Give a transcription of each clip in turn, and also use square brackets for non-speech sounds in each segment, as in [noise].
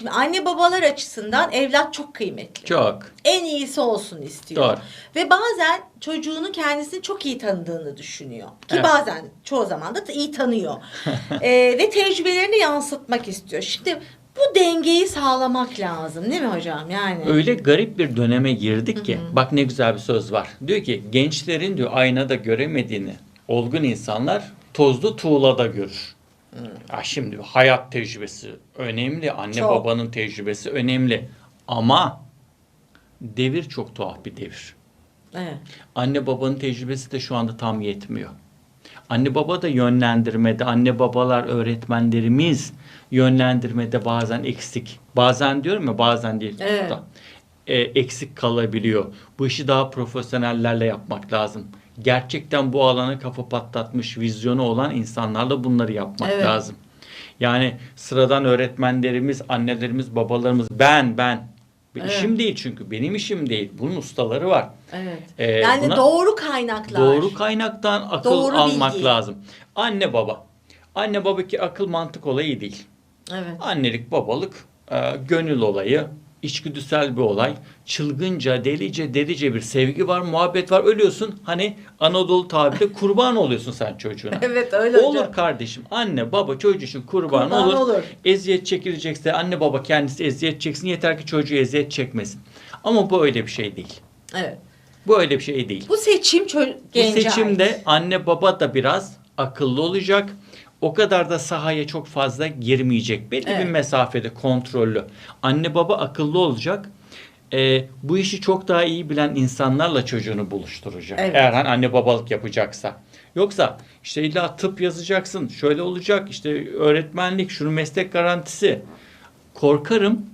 Şimdi anne babalar açısından evlat çok kıymetli. Çok. En iyisi olsun istiyor. Doğru. Ve bazen çocuğunun kendisini çok iyi tanıdığını düşünüyor. Ki Evet. bazen çoğu zaman da iyi tanıyor. [laughs] Ee, ve tecrübelerini yansıtmak istiyor. Şimdi bu dengeyi sağlamak lazım değil mi hocam? Yani. Öyle garip bir döneme girdik ki bak ne güzel bir söz var. Diyor ki gençlerin diyor aynada göremediğini olgun insanlar tozlu tuğlada görür. Ya şimdi hayat tecrübesi önemli, anne Çok. babanın tecrübesi önemli ama devir çok tuhaf bir devir. Evet. Anne babanın tecrübesi de şu anda tam yetmiyor. Anne baba da yönlendirmede, anne babalar, öğretmenlerimiz yönlendirmede bazen eksik. Bazen diyorum ya bazen değil. Evet. Da, e, eksik kalabiliyor. Bu işi daha profesyonellerle yapmak lazım. Gerçekten bu alana kafa patlatmış, vizyonu olan insanlarla bunları yapmak Evet. lazım. Yani sıradan öğretmenlerimiz, annelerimiz, babalarımız, ben, ben. Evet. İşim değil çünkü. Benim işim değil. Bunun ustaları var. Evet. Ee, yani doğru kaynaklar. Doğru kaynaktan akıl Doğru almak bilgi. lazım. Anne baba. Anne baba ki akıl mantık olayı değil. Evet. Annelik babalık e, gönül olayı, içgüdüsel bir olay. Çılgınca, delice, delice bir sevgi var, muhabbet var. Ölüyorsun hani Anadolu tabirle kurban oluyorsun sen çocuğuna. [laughs] Evet öyle Olur hocam. kardeşim. Anne baba çocuğu için kurban, Kurban olur. olur. Eziyet çekilecekse anne baba kendisi eziyet çeksin. Yeter ki çocuğu eziyet çekmesin. Ama bu öyle bir şey değil. Evet. Bu öyle bir şey değil. Bu seçim çö- Bu seçimde ait. anne baba da biraz akıllı olacak. O kadar da sahaya çok fazla girmeyecek. Belli Evet. bir mesafede kontrollü. Anne baba akıllı olacak. Ee, bu işi çok daha iyi bilen insanlarla çocuğunu buluşturacak. Evet. Eğer hani anne babalık yapacaksa. Yoksa işte illa tıp yazacaksın. Şöyle olacak işte öğretmenlik, şunun meslek garantisi. Korkarım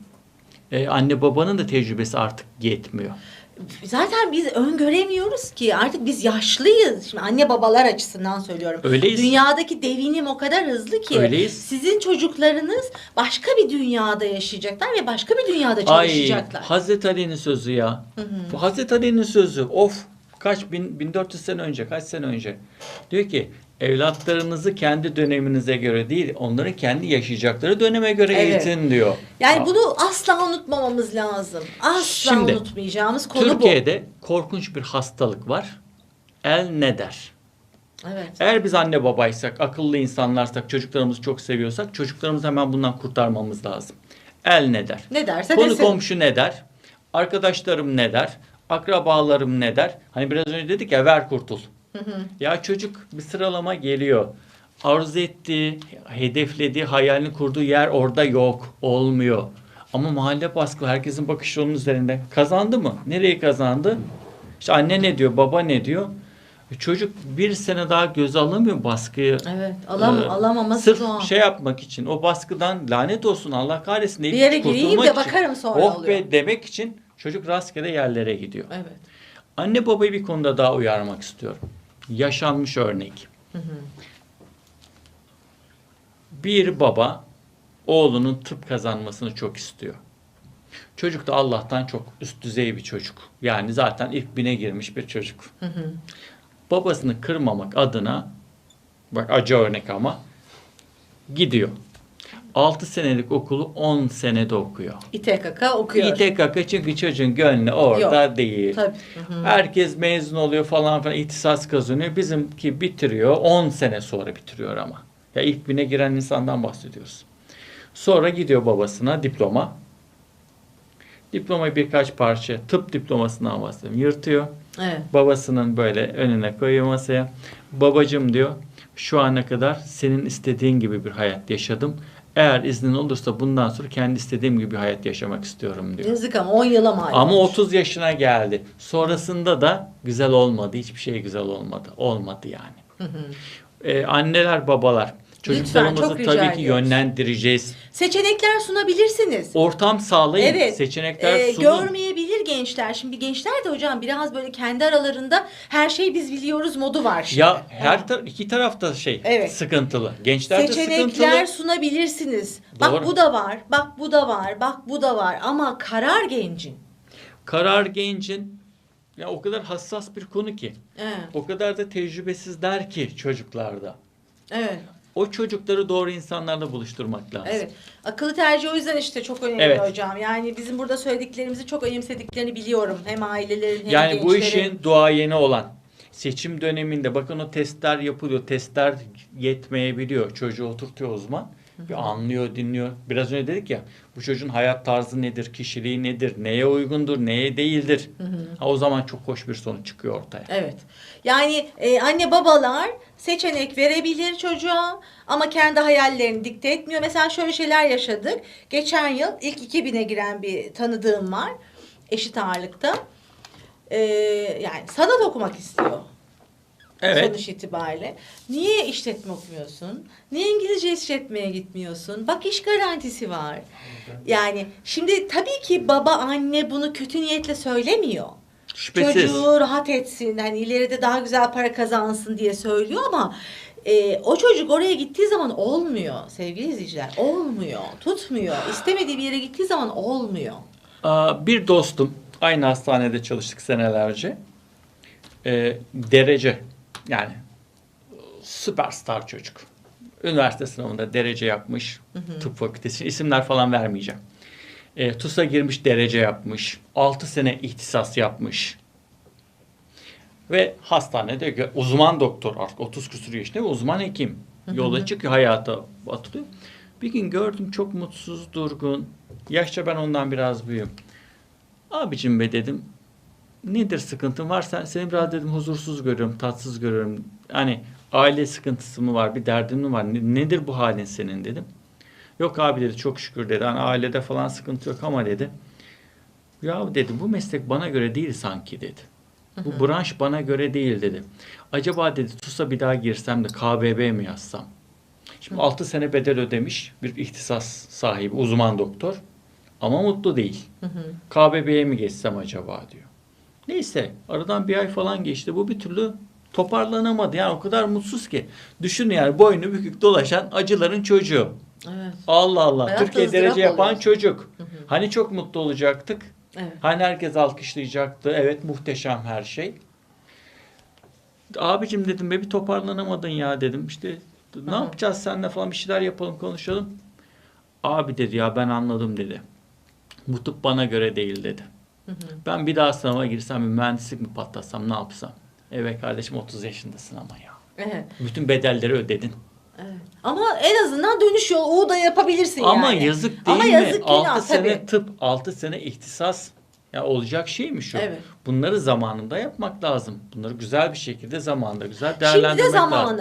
e, anne babanın da tecrübesi artık yetmiyor. Zaten biz öngöremiyoruz ki artık biz yaşlıyız. Şimdi anne babalar açısından söylüyorum. Öyleyiz. Dünyadaki devinim o kadar hızlı ki. Öyleyiz. Sizin çocuklarınız başka bir dünyada yaşayacaklar ve başka bir dünyada Ay çalışacaklar. Hazreti Ali'nin sözü ya. Bu Hazreti Ali'nin sözü. Of kaç bin, 1400 sene önce kaç sene önce. Diyor ki evlatlarınızı kendi döneminize göre değil onların kendi yaşayacakları döneme göre Evet. eğitin diyor. yani Aa, bunu asla unutmamamız lazım. Asla Şimdi, unutmayacağımız konu Türkiye'de korkunç bir hastalık var. El ne der? bu. Evet. Eğer biz anne babaysak, akıllı insanlarsak, çocuklarımızı çok seviyorsak çocuklarımızı hemen bundan kurtarmamız lazım. El ne der? Ne derse Konu desin. komşu ne der? Arkadaşlarım ne der? Akrabalarım ne der? Hani biraz önce dedik ya ver kurtul. Ya çocuk bir sıralama geliyor. Arzu ettiği, hedeflediği, hayalini kurduğu yer orada yok. Olmuyor. Ama mahalle baskılı. Herkesin bakışı onun üzerinde. Kazandı mı? Nereye kazandı? İşte anne ne diyor? Baba ne diyor? E Çocuk bir sene daha göze alamıyor baskıyı. Evet. Alam, Ee, alamaması Sırf doğal. şey yapmak için o baskıdan lanet olsun Allah kahretsin deyip Bir yere gireyim de için, bakarım sonra oh oluyor. be demek için çocuk rastgele yerlere gidiyor. Evet. Anne babayı bir konuda daha uyarmak istiyorum. Yaşanmış örnek. Bir baba oğlunun tıp kazanmasını çok istiyor. Çocuk da Allah'tan çok üst düzey bir çocuk. Yani zaten ilk bine girmiş bir çocuk. Babasını kırmamak adına bak acı örnek ama gidiyor. 6 senelik okulu 10 senede okuyor. İTKK okuyor. İTKK çünkü çocuğun gönlü orada Yok. değil. Tabii. Hı hı. Herkes mezun oluyor falan filan ihtisas kazanıyor. Bizimki bitiriyor 10 sene sonra bitiriyor ama. Ya ilk bine giren insandan bahsediyoruz. Sonra gidiyor babasına diploma. Diplomayı birkaç parça tıp diplomasından bahsediyorum. Yırtıyor. Evet. Babasının böyle önüne koyuyor masaya. Babacım diyor şu ana kadar senin istediğin gibi bir hayat yaşadım. Eğer iznin olursa bundan sonra kendi istediğim gibi bir hayat yaşamak istiyorum diyor. Yazık ama 10 yıla mal Ama olmuş. 30 yaşına geldi. Sonrasında da güzel olmadı. Hiçbir şey güzel olmadı. Olmadı yani. Ee, anneler, babalar. Çocuklarımızı rica tabii ki ediyoruz. yönlendireceğiz. Seçenekler sunabilirsiniz. Ortam sağlayın. Evet. Seçenekler Ee, sunun. görmeyebilir gençler. Şimdi gençler de hocam biraz böyle kendi aralarında her şeyi biz biliyoruz modu var şimdi. Ya her tar- iki tarafta şey Evet. sıkıntılı. Gençler de Seçenekler sıkıntılı. sunabilirsiniz. Doğru. Bak bu da var, bak bu da var, bak bu da var ama karar gencin. Karar gencin ya o kadar hassas bir konu ki. Evet. O kadar da tecrübesizler ki çocuklarda. evet. O çocukları doğru insanlarla buluşturmak lazım. Evet. Akıllı tercih o yüzden işte çok önemli Evet. hocam. Yani bizim burada söylediklerimizi çok önemsediklerini biliyorum. Hem ailelerin hem Yani bu gençlerin. işin duayeni olan seçim döneminde bakın o testler yapılıyor. Testler yetmeyebiliyor. Çocuğu oturtuyor uzman. Bir anlıyor, dinliyor. Biraz önce dedik ya bu çocuğun hayat tarzı nedir, kişiliği nedir, neye uygundur, neye değildir. Ha, o zaman çok hoş bir sonuç çıkıyor ortaya. Evet. Yani e, anne babalar seçenek verebilir çocuğa ama kendi hayallerini dikte etmiyor. Mesela şöyle şeyler yaşadık. Geçen yıl ilk 2000'e giren bir tanıdığım var. Eşit ağırlıkta. E, yani sanat okumak istiyor. Evet. Sonuç itibariyle. Niye işletme okumuyorsun? Niye İngilizce işletmeye gitmiyorsun? Bak iş garantisi var. Yani şimdi tabii ki baba anne bunu kötü niyetle söylemiyor. Şüphesiz. Çocuğu rahat etsin, hani ileride daha güzel para kazansın diye söylüyor ama e, o çocuk oraya gittiği zaman olmuyor sevgili izleyiciler. Olmuyor, tutmuyor. İstemediği bir yere gittiği zaman olmuyor. Aa, Bir dostum aynı hastanede çalıştık senelerce. Ee, derece yani süperstar çocuk. Üniversite sınavında derece yapmış. Tıp fakültesi isimler falan vermeyeceğim. Ee, TUS'a girmiş derece yapmış. 6 sene ihtisas yapmış. Ve hastanede uzman doktor artık 30 küsur yaşında ve uzman hekim. Yola çıkıyor hayata atılıyor. Bir gün gördüm çok mutsuz, durgun. Yaşça ben ondan biraz büyüğüm. Abicim be dedim. Nedir sıkıntın var? Sen, seni biraz dedim huzursuz görüyorum, tatsız görüyorum. Hani aile sıkıntısı mı var, bir derdin mi var? Ne- nedir bu halin senin dedim. Yok abi dedi çok şükür dedi. Hani ailede falan sıkıntı yok ama dedi. Ya dedi bu meslek bana göre değil sanki dedi. Bu branş bana göre değil dedi. Acaba dedi TUS'a bir daha girsem de KBB mi yazsam? Şimdi 6 sene bedel ödemiş bir ihtisas sahibi, uzman doktor. Ama mutlu değil. KBB'ye mi geçsem acaba diyor. Neyse aradan bir ay falan geçti. Bu bir türlü toparlanamadı. Yani o kadar mutsuz ki. Düşün yani boynu bükük dolaşan acıların çocuğu. Evet. Allah Allah. Hayatta Türkiye derece yapan oluyorsun. çocuk. Hani çok mutlu olacaktık. Evet. Hani herkes alkışlayacaktı. Evet muhteşem her şey. Abicim dedim be bir toparlanamadın ya dedim. İşte ne Hı hı. yapacağız seninle falan bir şeyler yapalım konuşalım. Abi dedi ya ben anladım dedi. Bu tıp bana göre değil dedi. Ben bir daha sınava girsem bir mühendislik mi patlatsam ne yapsam? Evet kardeşim 30 yaşındasın ama ya. Evet. Bütün bedelleri ödedin. Evet. Ama en azından dönüş yolu da yapabilirsin Ama yani. yazık değil Ama mi? yazık 6 günah, sene tabii. tıp, 6 sene ihtisas. Ya olacak şey mi şu? Evet. Bunları zamanında yapmak lazım. Bunları güzel bir şekilde zamanında güzel Şimdi değerlendirmek de lazım. zamanı.